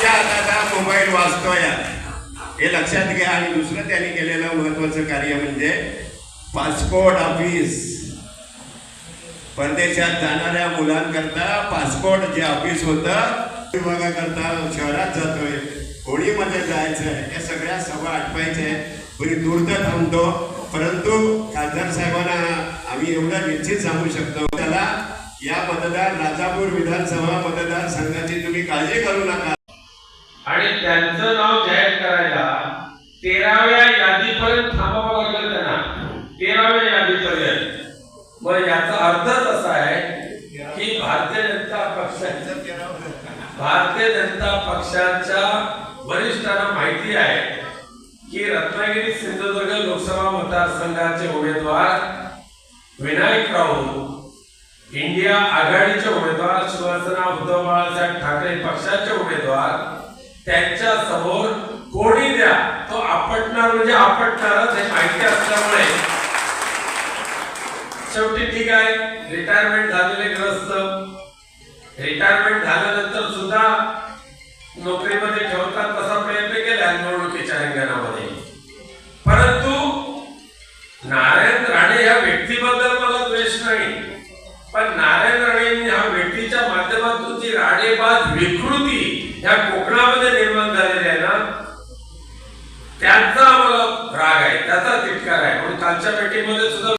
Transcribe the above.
तुमच्या हातात मोबाईल वाचतोय हे लक्षात घ्या. आणि दुसरं त्यांनी केलेलं महत्वाचं कार्य म्हणजे पासपोर्ट ऑफिस. परदेशात जाणाऱ्या मुलांकरता पासपोर्ट जे ऑफिस होतं विभागाकरता शहरात जातोय. होळीमध्ये जायचंय. या सगळ्या सभा आटवायच्या कोणी दूरत थांबतो. परंतु खासदार साहेबांना आम्ही एवढं निश्चित सांगू शकतो. त्याला या मतदार राजापूर विधानसभा मतदारसंघाची तुम्ही काळजी करू नका. आणि त्यांचं नाव जाहीर करायला तेराव्या यादीपर्यंत थांबावं लागलं त्यांना. तेराव्या यादीपर्यंत. मग याचा अर्थच असा आहे की भारतीय जनता पक्षाच्या भारतीय जनता पक्षाच्या वरिष्ठांना माहिती आहे की रत्नागिरी सिंधुदुर्ग लोकसभा मतदारसंघाचे उमेदवार विनायक राऊत इंडिया आघाडीचे उमेदवार शिवसेना उद्धव बाळासाहेब ठाकरे पक्षाचे उमेदवार त्यांच्यासमोर कोणी द्या. तो आपटणार म्हणजे आपटणारच हे माहिती असल्यामुळे. शेवटी ठीक आहे. रिटायरमेंट झालेले ग्रस्त. रिटायरमेंट झाल्यानंतर सुद्धा नोकरीमध्ये ठेवतात तसा प्रयत्न केला निवडणुकीच्या रिंगणामध्ये परंतु नारायण राणे या व्यक्तीबद्दल मला द्वेष नाही. पण ह्या माध्यमातून जी राणेबाज विकृती ह्या कोकणामध्ये निर्माण झालेली आहे ना त्यांचा आम्हाला राग आहे त्याचा तिटकार आहे. म्हणून कालच्या पेटीमध्ये सुद्धा